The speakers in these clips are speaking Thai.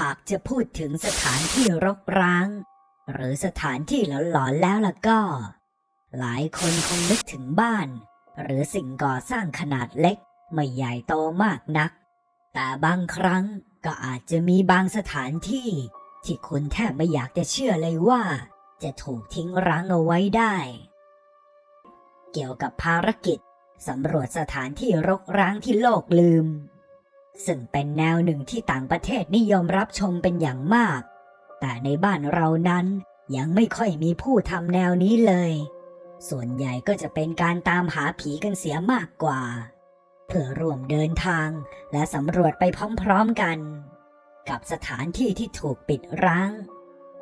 หากจะพูดถึงสถานที่รกร้าง หรือสถานที่หลอนๆแล้วล่ะก็ หลายคนคงนึกถึงบ้าน หรือสิ่งก่อสร้างขนาดเล็ก ไม่ใหญ่โตมากนัก แต่บางครั้งก็อาจจะมีบางสถานที่ ที่คุณแทบไม่อยากจะเชื่อเลยว่า จะถูกทิ้งร้างเอาไว้ได้ เกี่ยวกับภารกิจสำรวจสถานที่รกร้างที่โลกลืม ซึ่งเป็นแนวหนึ่งที่ต่างประเทศนิยมรับชมเป็นอย่างมาก แต่ในบ้านเรานั้นยังไม่ค่อยมีผู้ทำแนวนี้เลย ส่วนใหญ่ก็จะเป็นการตามหาผีกันเสียมากกว่า เพื่อร่วมเดินทางและสำรวจไปพร้อมๆกัน กับสถานที่ที่ถูกปิดร้าง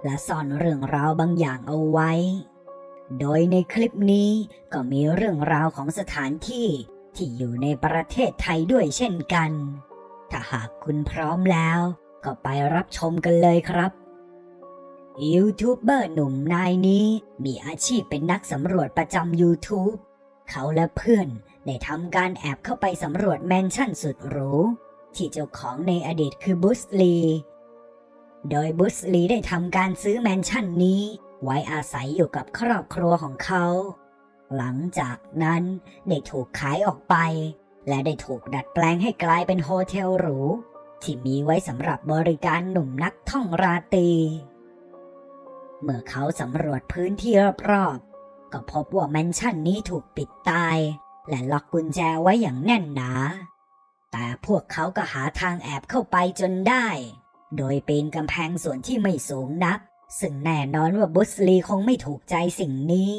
และซ่อนเรื่องราวบางอย่างเอาไว้ โดยในคลิปนี้ก็มีเรื่องราวของสถานที่ที่อยู่ในประเทศไทยด้วยเช่นกัน ถ้าหากคุณพร้อมแล้ว ก็ไปรับชมกันเลยครับยูทูบเบอร์หนุ่มนายนี้มีอาชีพเป็นนักสำรวจประจำ YouTube เขาและเพื่อนได้ทำการแอบเข้าไปสำรวจแมนชั่นสุดหรู ที่เจ้าของในอดีตคือบุสลี โดยบุสลีได้ทำการซื้อแมนชั่นนี้ ไว้อาศัยอยู่กับครอบครัวของเขา หลังจากนั้นได้ถูกขายออกไป และได้ถูกดัดแปลงให้กลายเป็นโฮเทลหรู ที่มีไว้สำหรับบริการหนุ่มนักท่องราตรี เมื่อเขาสำรวจพื้นที่รอบๆ ก็พบว่าแมนชั่นนี้ถูกปิดตาย และล็อกกุญแจไว้อย่างแน่นหนา แต่พวกเขาก็หาทางแอบเข้าไปจนได้ โดยปีนกำแพงส่วนที่ไม่สูงนัก ซึ่งแน่นอนว่าบุสลีคงไม่ถูกใจสิ่งนี้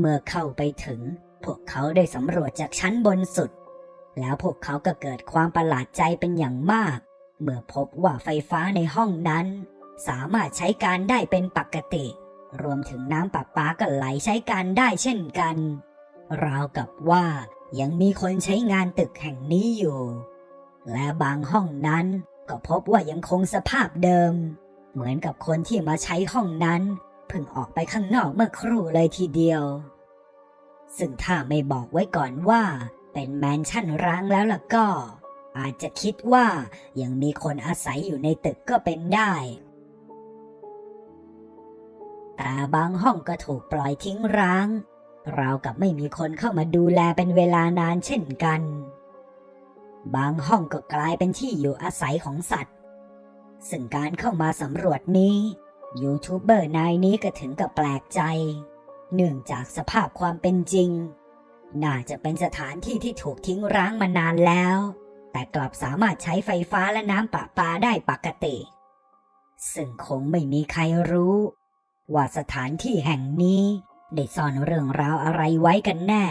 เมื่อเข้าไปถึง พวกเขาได้สำรวจจากชั้นบนสุด แล้วพวกเขาก็เกิดความประหลาดใจเป็นอย่างมาก เมื่อพบว่าไฟฟ้าในห้องนั้น สามารถใช้การได้เป็นปกติ รวมถึงน้ำประปาก็ไหลใช้การได้เช่นกัน ราวกับว่ายังมีคนใช้งานตึกแห่งนี้อยู่ และบางห้องนั้นก็พบว่ายังคงสภาพเดิม เหมือนกับคนที่มาใช้ห้องนั้น เพิ่งออกไปข้างนอกเมื่อครู่เลยทีเดียว ซึ่งถ้าไม่บอกไว้ก่อนว่า เป็นแมนชั่นร้างแล้วล่ะก็ อาจจะคิดว่ายังมีคนอาศัยอยู่ในตึกก็เป็นได้ แต่บางห้องก็ถูกปล่อยทิ้งร้าง ราวกับไม่มีคนเข้ามาดูแลเป็นเวลานานเช่นกัน บางห้องก็กลายเป็นที่อยู่อาศัยของสัตว์ ซึ่งการเข้ามาสำรวจนี้ ยูทูบเบอร์นายนี้ก็ถึงกับแปลกใจ เนื่องจากสภาพความเป็นจริง น่าจะเป็นสถานที่ที่ถูกทิ้งร้างมานานแล้ว แต่กลับสามารถใช้ไฟฟ้าและน้ำประปาได้ปกติ ซึ่งคงไม่มีใครรู้ ว่าสถานที่แห่งนี้ได้ซ่อนเรื่องราวอะไรไว้กันแน่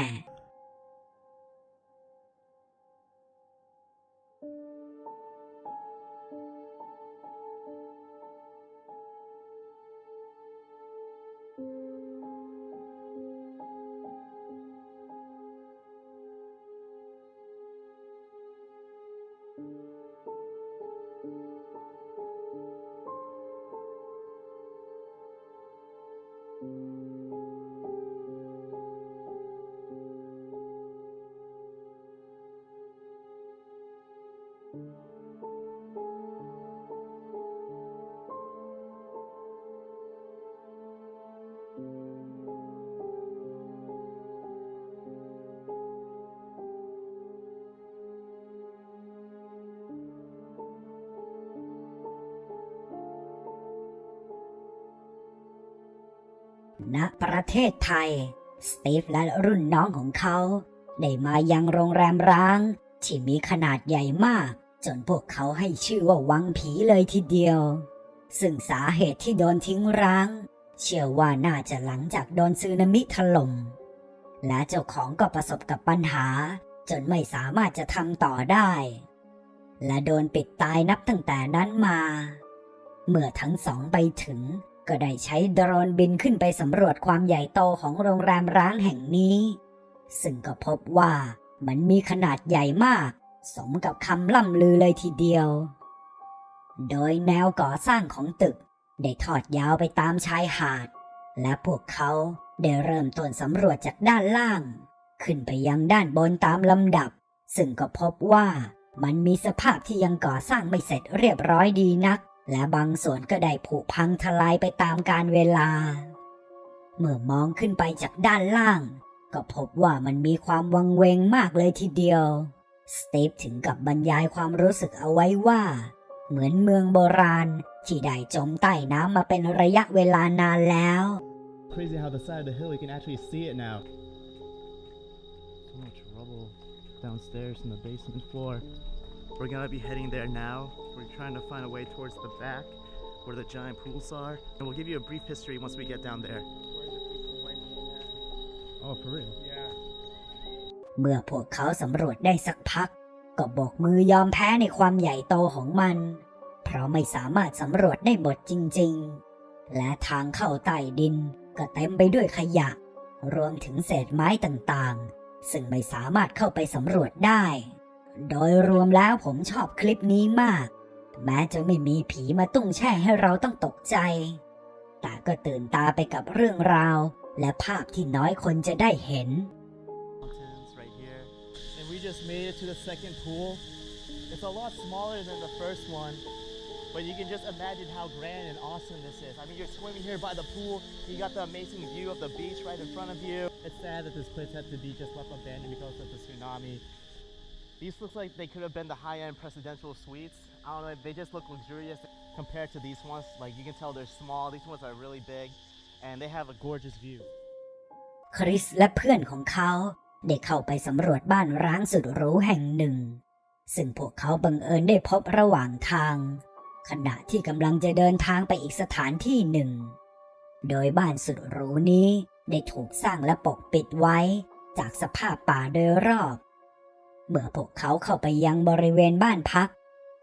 ณประเทศไทย สตีฟและรุ่นน้องของเขา ได้มายังโรงแรมร้าง ที่มีขนาดใหญ่มาก จนพวกเขาให้ชื่อว่าวังผีเลยทีเดียว ซึ่งสาเหตุที่โดนทิ้งร้าง เชื่อว่าน่าจะหลังจากโดนซึนามิถล่มและเจ้าของก็ประสบกับปัญหา จนไม่สามารถจะทำต่อได้ และโดนปิดตายนับตั้งแต่นั้นมา เมื่อทั้งสองไปถึง ก็ได้ใช้โดรนบินขึ้นไปสำรวจความใหญ่โตของโรงแรมร้างแห่งนี้ ซึ่งก็พบว่ามันมีขนาดใหญ่มาก สมกับคำล่ำลือเลยทีเดียว โดยแนวก่อสร้างของตึก ได้ทอดยาวไปตามชายหาด และพวกเขาได้เริ่มต้นสำรวจจากด้านล่าง ขึ้นไปยังด้านบนตามลำดับ ซึ่งก็พบว่ามันมีสภาพที่ยังก่อสร้างไม่เสร็จเรียบร้อยดีนัก และบางส่วนก็ได้ผุพังทลายไปตามกาลเวลา เมื่อมองขึ้นไปจากด้านล่าง ก็พบว่ามันมีความวังเวงมากเลยทีเดียว สตีฟถึงกับบรรยายความรู้สึกเอาไว้ว่า เหมือนเมืองโบราณ ที่ได้จมใต้น้ำมาเป็นระยะเวลานานแล้ว Crazy how the side of the hill you can actually see it now. So much rubble downstairs in the basement floor. We're gonna be heading there now. We're trying to find a way towards the back where the giant pools are. And we'll give you a brief history once we get down there. Oh, for real? เมื่อพวกเขาสำรวจได้สักพัก ก็บอกมือยอมแพ้ในความใหญ่โตของมัน เพราะไม่สามารถสำรวจได้หมดจริง ๆ และทางเข้าใต้ดินก็เต็มไปด้วยขยะ รวมถึงเศษไม้ต่างๆ ซึ่งไม่สามารถเข้าไปสำรวจได้ โดยรวมแล้วผมชอบคลิปนี้มาก แม้จะไม่มีผีมาตุ้งแช่ให้เราต้องตกใจ แต่ก็ตื่นตาไปกับเรื่องราว และภาพที่น้อยคนจะได้เห็น right here. And we just made it to the second pool. It's a lot smaller than the first one. But you can just imagine how grand and awesome this is. I mean, you're swimming here by the pool. You got the amazing view of the beach right in front of you. It's sad that this place had to be just left abandoned because of the tsunami. These looks like they could have been the high-end presidential suites. I don't know. They just look luxurious compared to these ones. Like you can tell they're small. These ones are really big, and they have a gorgeous view. คริสและเพื่อนของเขาได้เข้าไปสำรวจบ้านร้างสุดหรูแห่งหนึ่ง ซึ่งพวกเขาบังเอิญได้พบระหว่างทาง ขณะที่กำลังจะเดินทางไปอีกสถานที่หนึ่ง โดยบ้านสุดหรูนี้ได้ถูกสร้างและปกปิดไว้ จากสภาพป่าโดยรอบ เมื่อพวกเขาเข้าไปยังบริเวณบ้านพัก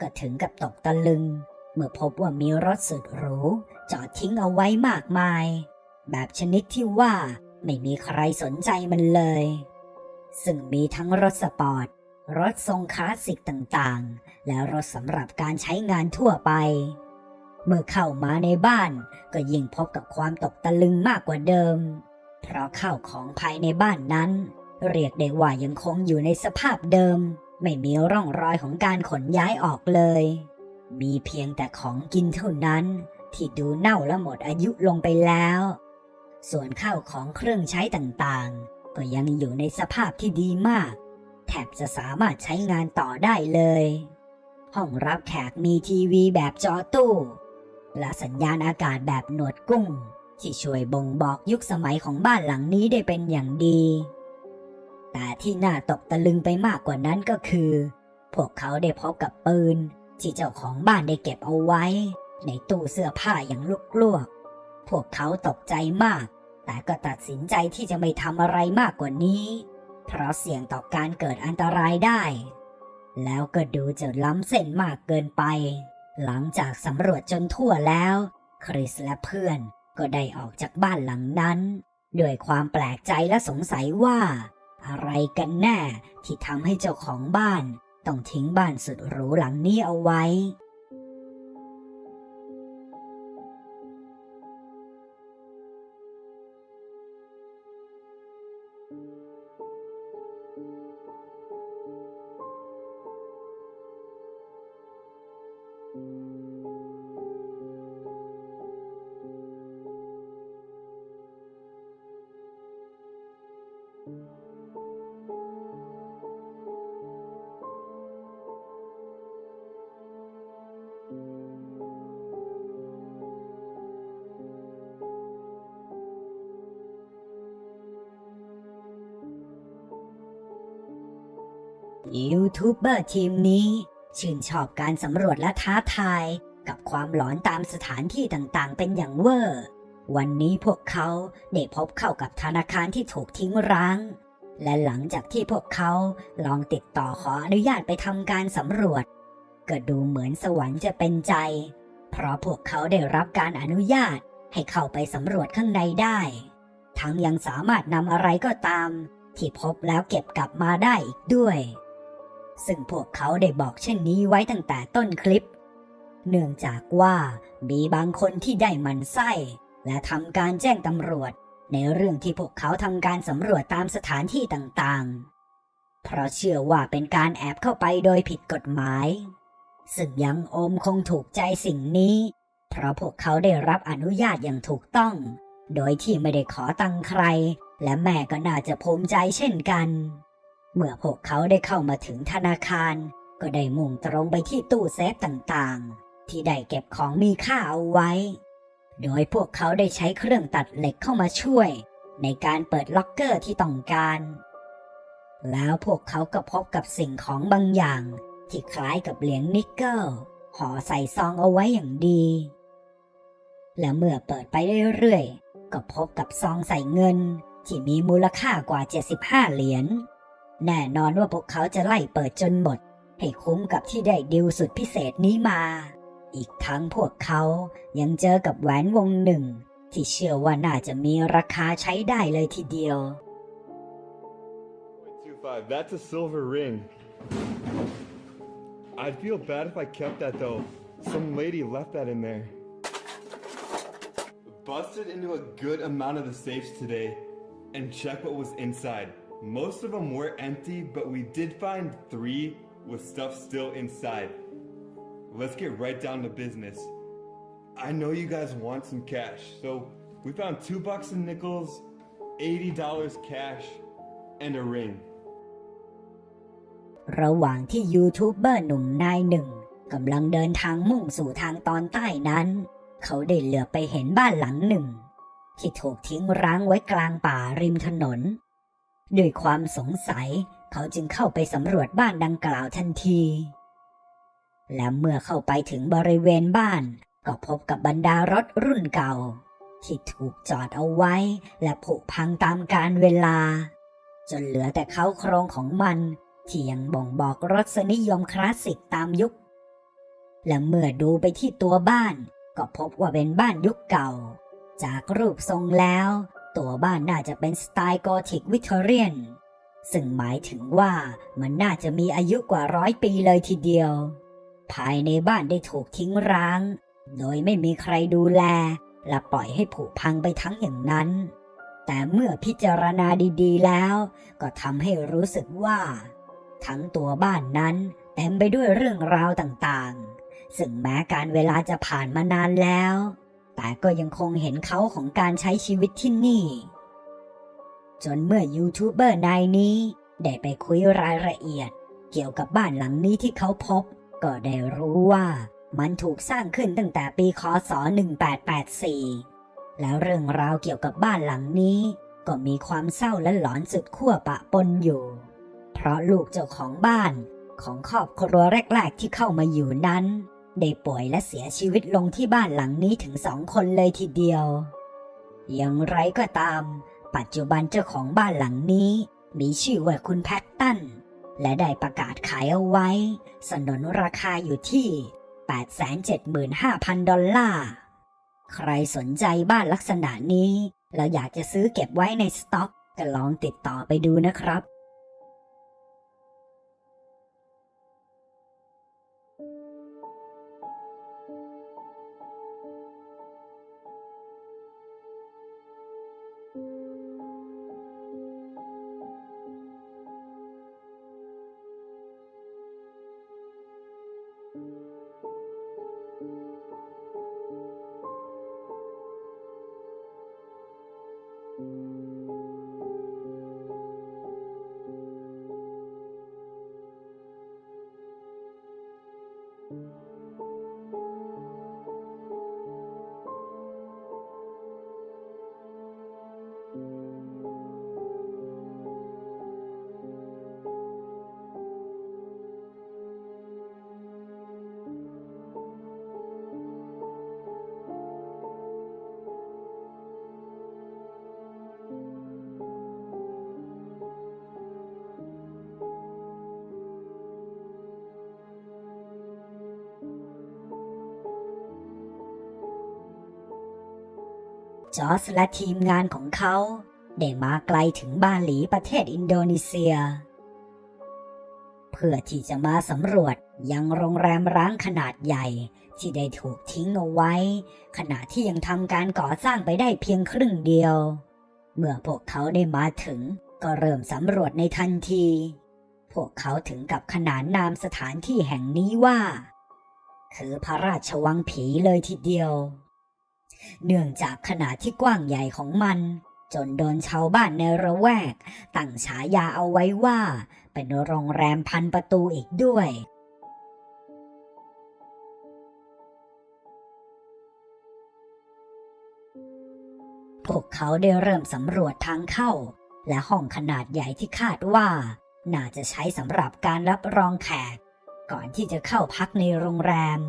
ก็ถึงกับตกตะลึง เมื่อพบว่ามีรถสุดหรูจอดทิ้งเอาไว้มากมาย แบบชนิดที่ว่าไม่มีใครสนใจมันเลย ซึ่งมีทั้งรถสปอร์ต รถทรงคลาสสิกต่างๆ และรถสำหรับการใช้งานทั่วไป เมื่อเข้ามาในบ้านก็ยิ่งพบกับความตกตะลึงมากกว่าเดิม เพราะข้าวของภายในบ้านนั้น เรียกได้ว่ายังคงอยู่ในสภาพเดิม ไม่มีร่องรอยของการขนย้ายออกเลย มีเพียงแต่ของกินเท่านั้น ที่ดูเน่าและหมดอายุลงไปแล้ว ส่วนข้าวของเครื่องใช้ต่างๆ ก็ยังอยู่ในสภาพที่ดีมาก แทบจะสามารถใช้งานต่อได้เลย ห้องรับแขกมีทีวีแบบจอตู้ และสัญญาณอากาศแบบหนวดกุ้ง ที่ช่วยบ่งบอกยุคสมัยของบ้านหลังนี้ได้เป็นอย่างดี แต่ที่น่าตกตะลึงไปมากกว่านั้นก็คือ พวกเขาได้พบกับปืน ที่เจ้าของบ้านได้เก็บเอาไว้ ในตู้เสื้อผ้าอย่างลุกลวก พวกเขาตกใจมาก แต่ก็ตัดสินใจที่จะไม่ทำอะไรมากกว่านี้ เพราะเสี่ยงต่อการเกิดอันตรายได้ แล้วก็ดูจะล้ำเส้นมากเกินไป หลังจากสำรวจจนทั่วแล้ว คริสและเพื่อนก็ได้ออกจากบ้านหลังนั้น ด้วยความแปลกใจและสงสัยว่า อะไรกันแน่ที่ทำให้เจ้าของบ้าน ต้องทิ้งบ้านสุดหรูหลังนี้เอาไว้ ยูทูบเบอร์ทีมนี้ ชื่นชอบการสำรวจและท้าทาย กับความหลอนตามสถานที่ต่างๆ เป็นอย่างเวอร์ วันนี้พวกเขาได้พบเข้ากับธนาคารที่ถูกทิ้งร้าง และหลังจากที่พวกเขาลองติดต่อขออนุญาตไปทำการสำรวจ ก็ดูเหมือนสวรรค์จะเป็นใจ เพราะพวกเขาได้รับการอนุญาตให้เข้าไปสำรวจข้างในได้ ทั้งยังสามารถนำอะไรก็ตาม ที่พบแล้วเก็บกลับมาได้อีกด้วย ซึ่งพวกเขาได้บอกเช่นนี้ไว้ตั้งแต่ต้นคลิป เนื่องจากว่ามีบางคนที่ได้มันไส้ และทำการแจ้งตำรวจ ในเรื่องที่พวกเขาทำการสำรวจตามสถานที่ต่างๆ เพราะเชื่อว่าเป็นการแอบเข้าไปโดยผิดกฎหมาย ซึ่งยังโอมคงถูกใจสิ่งนี้ เพราะพวกเขาได้รับอนุญาตอย่างถูกต้อง โดยที่ไม่ได้ขอตังใคร และแม่ก็น่าจะภูมิใจเช่นกัน เมื่อพวกเขาได้เข้ามาถึงธนาคาร ก็ได้มุ่งตรงไปที่ตู้เซฟต่างๆ ที่ได้เก็บของมีค่าเอาไว้ โดยพวกเขาได้ใช้เครื่องตัดเหล็กเข้ามาช่วย ในการเปิดล็อกเกอร์ที่ต้องการ แล้วพวกเขาก็พบกับสิ่งของบางอย่าง ที่คล้ายกับเหรียญนิกเกิลห่อใส่ซองเอาไว้อย่างดี และเมื่อเปิดไปเรื่อยๆก็พบกับซองใส่เงิน ที่มีมูลค่ากว่า 75 เหรียญ แน่นอนว่าพวกเขาจะไล่เปิดจนหมด ให้คุ้มกับที่ได้ดิวสุดพิเศษนี้มา อีกทั้งพวกเขายังเจอกับแหวนวงหนึ่ง ที่เชื่อว่าน่าจะมีราคาใช้ได้เลยทีเดียว That's a silver ring. I'd feel bad if I kept that though. Some lady left that in there. Busted into a good amount of the safes today and check what was inside. Most of them were empty, but we did find three with stuff still inside. Let's get right down to business. I know you guys want some cash, so we found two bucks in nickels, $80 cash, and a ring. ระหว่างที่ยูทูบเบอร์หนุ่มนายหนึ่งกำลังเดินทางมุ่งสู่ทางตอนใต้นั้น เขาได้เหลือบไปเห็นบ้านหลังหนึ่ง ที่ถูกทิ้งร้างไว้กลางป่าริมถนน ด้วยความสงสัยเขาจึงเข้าไปสำรวจบ้านดังกล่าวทันที และเมื่อเข้าไปถึงบริเวณบ้าน ก็พบกับบรรดารถรุ่นเก่า ที่ถูกจอดเอาไว้และผุพังตามกาลเวลา จนเหลือแต่เขาโครงของมันที่ยังบ่งบอกรสนิยมคลาสสิกตามยุค และเมื่อดูไปที่ตัวบ้าน ก็พบว่าเป็นบ้านยุคเก่า จากรูปทรงแล้ว ตัวบ้านน่าจะเป็นสไตล์โกธิกวิกตอเรียน ซึ่งหมายถึงว่ามันน่าจะมีอายุกว่าร้อยปีเลยทีเดียว ภายในบ้านได้ถูกทิ้งร้าง โดยไม่มีใครดูแล และปล่อยให้ผุพังไปทั้งอย่างนั้น แต่เมื่อพิจารณาดีๆแล้ว ก็ทำให้รู้สึกว่า ทั้งตัวบ้านนั้นเต็มไปด้วยเรื่องราวต่างๆ ซึ่งแม้การเวลาจะผ่านมานานแล้ว แต่ก็ยังคงเห็นเขาของการใช้ชีวิตที่นี่ จนเมื่อยูทูบเบอร์นายนี้ ได้ไปคุยรายละเอียด เกี่ยวกับบ้านหลังนี้ที่เขาพบ ก็ได้รู้ว่ามันถูกสร้างขึ้นตั้งแต่ปีคศ 1884 แล้วเรื่องราวเกี่ยวกับบ้านหลังนี้ ก็มีความเศร้าและหลอนสุดขั้วปะปนอยู่ เพราะลูกเจ้าของบ้านของครอบครัวแรก ๆ ที่เข้ามาอยู่นั้น ได้ป่วยและเสียชีวิตลงที่บ้านหลังนี้ถึงสองคนเลยทีเดียว อย่างไรก็ตาม ปัจจุบันเจ้าของบ้านหลังนี้ มีชื่อว่าคุณแพตตัน และได้ประกาศขายเอาไว้ สนนราคาอยู่ที่ 875,000 ดอลลาร์ ใครสนใจบ้านลักษณะนี้ แล้วอยากจะซื้อเก็บไว้ในสต็อกก็ลองติดต่อไปดูนะครับ จอสและทีมงานของเขา ได้มาไกลถึงบาหลีประเทศอินโดนีเซีย เพื่อที่จะมาสำรวจยังโรงแรมร้างขนาดใหญ่ที่ได้ถูกทิ้งเอาไว้ ขณะที่ยังทำการก่อสร้างไปได้เพียงครึ่งเดียว เมื่อพวกเขาได้มาถึงก็เริ่มสำรวจในทันที พวกเขาถึงกับขนานนามสถานที่แห่งนี้ว่า คือพระราชวังผีเลยทีเดียว เนื่องจากขนาดที่กว้างใหญ่ของมัน จนโดนชาวบ้านในระแวก ตั้งฉายาเอาไว้ว่า เป็นโรงแรมพันประตูอีกด้วย พวกเขาได้เริ่มสำรวจทางเข้า และห้องขนาดใหญ่ที่คาดว่า น่าจะใช้สำหรับการรับรองแขก ก่อนที่จะเข้าพักในโรงแรม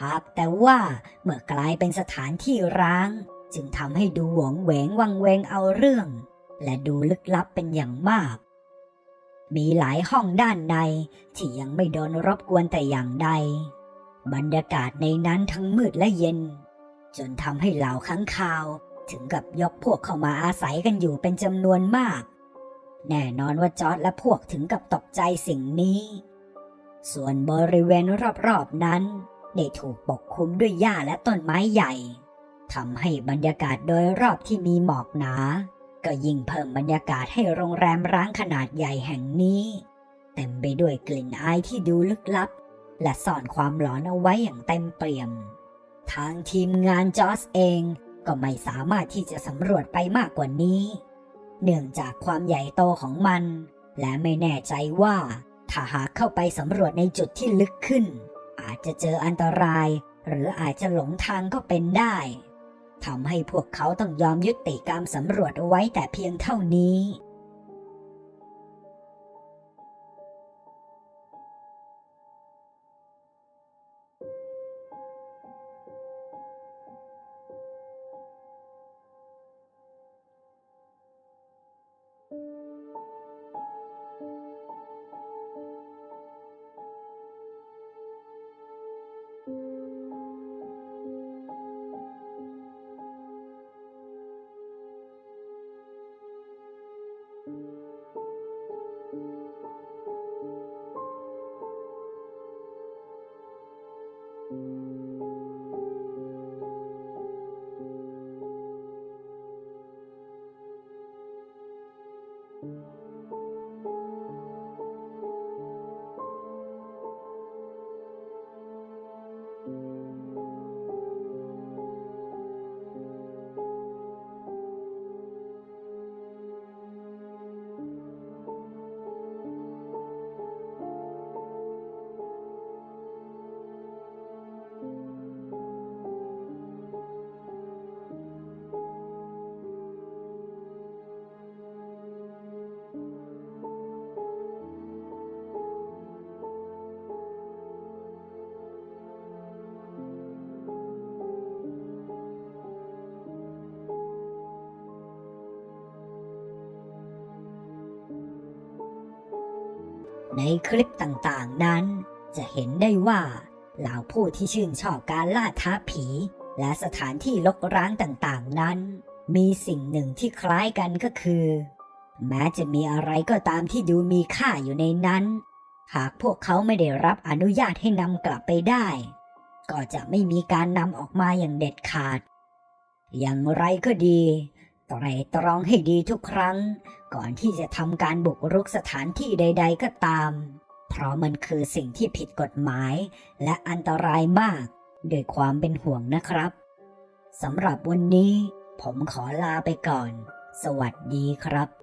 หากแต่ว่าเมื่อกลายเป็นสถานที่ร้าง จึงทำให้ดูหวงเหวงวังเวงเอาเรื่อง และดูลึกลับเป็นอย่างมาก มีหลายห้องด้านในที่ยังไม่โดนรบกวนแต่อย่างใด บรรยากาศในนั้นทั้งมืดและเย็น จนทำให้เหล่าค้างคาวถึงกับยกพวกเข้ามาอาศัยกันอยู่เป็นจำนวนมาก แน่นอนว่าจอร์ดและพวกถึงกับตกใจสิ่งนี้ ส่วนบริเวณรอบๆนั้น ได้ถูกปกคลุมด้วยหญ้าและต้นไม้ใหญ่ทำให้บรรยากาศโดยรอบที่มีหมอกหนา ก็ยิ่งเพิ่มบรรยากาศให้โรงแรมร้างขนาดใหญ่แห่งนี้ เต็มไปด้วยกลิ่นอายที่ดูลึกลับ และซ่อนความหลอนเอาไว้อย่างเต็มเปี่ยม ทางทีมงานจอสเองก็ไม่สามารถที่จะสำรวจไปมากกว่านี้ เนื่องจากความใหญ่โตของมัน และไม่แน่ใจว่าถ้าหากเข้าไปสำรวจในจุดที่ลึกขึ้น อาจจะเจออันตราย หรืออาจจะหลงทางก็เป็นได้ทำให้พวกเขาต้องยอมยุติการสำรวจไว้แต่เพียงเท่านี้ ในคลิปต่างๆนั้น จะเห็นได้ว่าเหล่าผู้ที่ชื่นชอบการล่าท้าผี และสถานที่ลกร้างต่างๆนั้น มีสิ่งหนึ่งที่คล้ายกันก็คือ แม้จะมีอะไรก็ตามที่ดูมีค่าอยู่ในนั้น หากพวกเขาไม่ได้รับอนุญาตให้นำกลับไปได้ ก็จะไม่มีการนำออกมาอย่างเด็ดขาด อย่างไรก็ดี ไตรตรองให้ดีทุกครั้ง ก่อนที่จะทำการบุกรุกสถานที่ใด ๆ ก็ตาม เพราะมันคือสิ่งที่ผิดกฎหมายและอันตรายมากด้วยความเป็นห่วงนะครับสำหรับวันนี้ ผมขอลาไปก่อน สวัสดีครับ